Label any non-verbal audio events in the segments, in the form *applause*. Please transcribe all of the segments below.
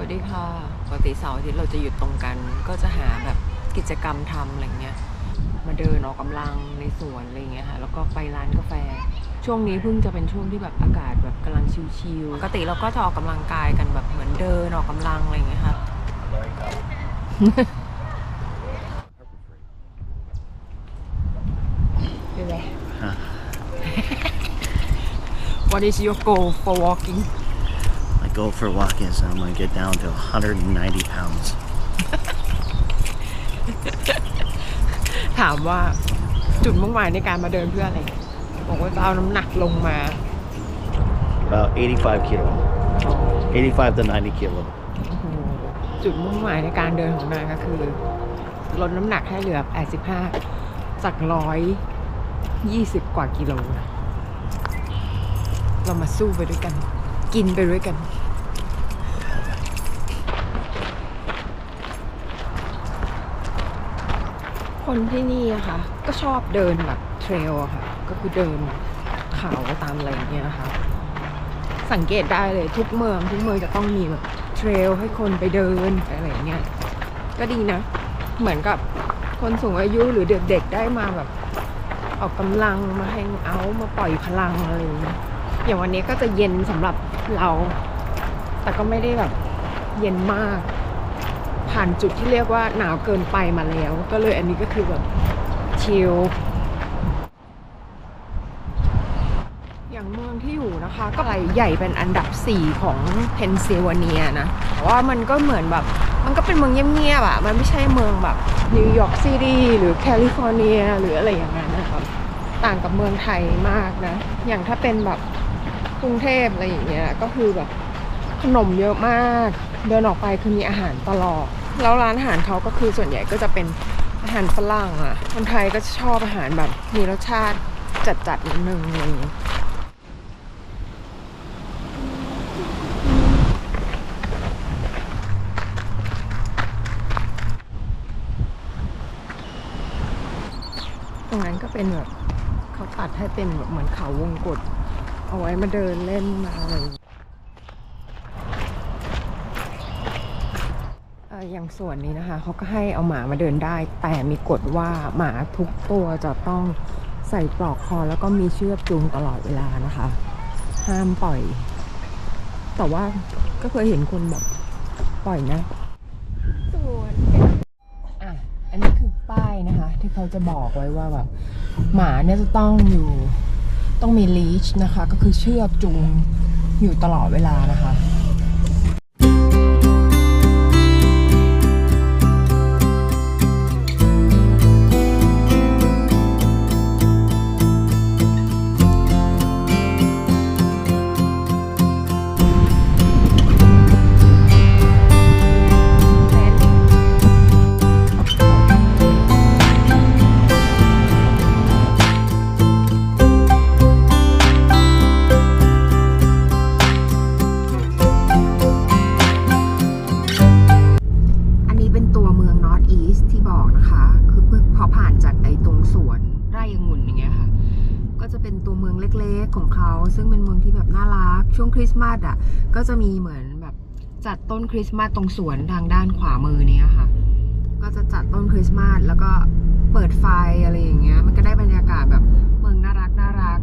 วัสดีค่ะปกติเสาร์อาทิตย์เราจะหยุดตรงกัน ก็จะหาแบบกิจกรรมทำอะไรเงี้ย มาเดินออกกำลังในสวนอะไรเงี้ยค่ะ แล้วก็ไปร้านกาแฟ ช่วงนี้เพิ่งจะเป็นช่วงที่แบบอากาศแบบกำลังชิลๆ ปกติเราก็จะออกกำลังกายกันแบบเหมือนเดินออกกำลังอะไรเงี้ยค่ะเป็นไง What is your goal for walking My goal for walking is I'm going to get down to 190 pounds. ถามว่าจุดมุ่งหมายในการมาเดินเพื่ออะไร บอกว่าจะเอาน้ำหนักลงมา About 85 kilo. 85 to 90 kilo. โอ้โหจุดมุ่งหมายในการเดินของนางก็คือ ลดน้ำหนักให้เหลือ 85 จากร้อยยี่สิบกว่ากิโลนะเรามาสู้ไปด้วยกัน กินไปด้วยกัน คนที่นี่อะค่ะ ก็ชอบเดินแบบเทรลอะค่ะ ก็คือเดินเขาตามอะไรอย่างเงี้ยนะคะ สังเกตได้เลยทุกเมืองทุกเมืองจะต้องมีแบบเทรลให้คนไปเดินอะไรอย่างเงี้ย ก็ดีนะ เหมือนกับคนสูงอายุหรือเด็กๆได้มาแบบออกกำลังมาแฮงเอาท์มาปล่อยพลังอะไรอย่างเงี้ยอย่างวันนี้ก็จะเย็นสำหรับ เรา แต่ก็ไม่ได้แบบเย็นมาก ผ่านจุดที่เรียกว่าหนาวเกินไปมาแล้ว ก็เลยอันนี้ก็คือแบบชิลอย่างเมืองที่อยู่นะคะ ก็ใหญ่ใหญ่เป็นอันดับ 4 ของเพนซิลเวเนียนะแต่ว่ามันก็เหมือนแบบมันก็เป็นเมืองเงียบๆอะมันไม่ใช่เมืองแบบนิวยอร์กซิตี้หรือแคลิฟอร์เนียหรืออะไรอย่างนั้นนะครับ ต่างกับเมืองไทยมากนะ อย่างถ้าเป็นแบบ กรุงเทพอะไรอย่างเงี้ยก็คือแบบขนมเยอะมาก เดินออกไปคือมีอาหารตลอด แล้วร้านอาหารเขาก็คือส่วนใหญ่ก็จะเป็นอาหารฝรั่งอะคนไทยก็ชอบอาหารแบบมีรสชาติจัดๆนิดนึงอะไรอย่างเงี้ยตรงนั้นก็เป็นแบบเขาตัดให้เป็นแบบเหมือนเขาวงกต เอาไว้มาเดินเล่นมาอะไรอย่างส่วนนี้นะคะเขาก็ให้เอาหมามาเดินได้ แต่มีกฎว่าหมาทุกตัวจะต้องใส่ปลอกคอแล้วก็มีเชือกจูงตลอดเวลานะคะ ห้ามปล่อย แต่ว่าก็เคยเห็นคนแบบปล่อยนะส่วนอะอันนี้คือป้ายนะคะ ที่เขาจะบอกไว้ว่าแบบหมาเนี่ยจะต้องอยู่ ต้องมีลีชนะคะ ก็คือเชือกจูงอยู่ตลอดเวลานะคะ จะเป็นตัวเมืองเล็กๆของเขา ซึ่งเป็นเมืองที่แบบน่ารัก ช่วงคริสต์มาสอะ ก็จะมีเหมือนแบบจัดต้นคริสต์มาสตรงสวนทางด้านขวามือเนี้ยค่ะ ก็จะจัดต้นคริสต์มาสแล้วก็เปิดไฟอะไรอย่างเงี้ย มันก็ได้บรรยากาศแบบเมืองน่ารักน่ารัก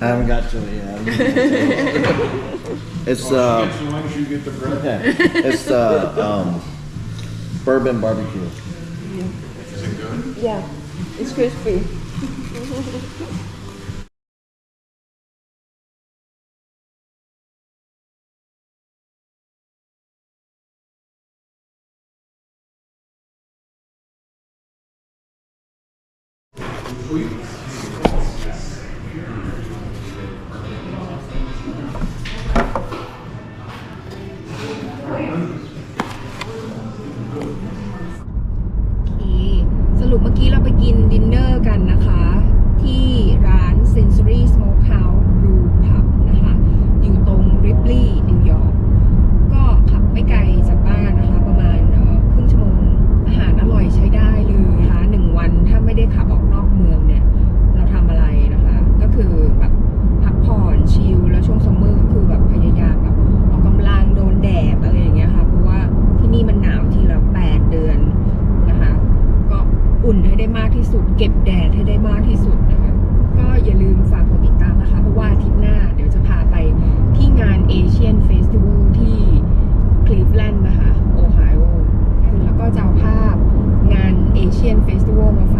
I haven't got to it yet. *laughs* it's uh, As long as you get the bread. yeah, it's the um, bourbon barbecue. Is it good? Yeah it's crispy *laughs* dulu pergi เก็บแดดให้ได้มากที่สุดนะคะ ก็อย่าลืมฝากกดติดตามนะคะ เพราะว่าอาทิตย์หน้าเดี๋ยวจะพาไปที่งาน Asian Festival ที่คลีฟแลนด์นะคะ โอไฮโอ แล้วก็จะเอาภาพงาน Asian Festival มาฝาก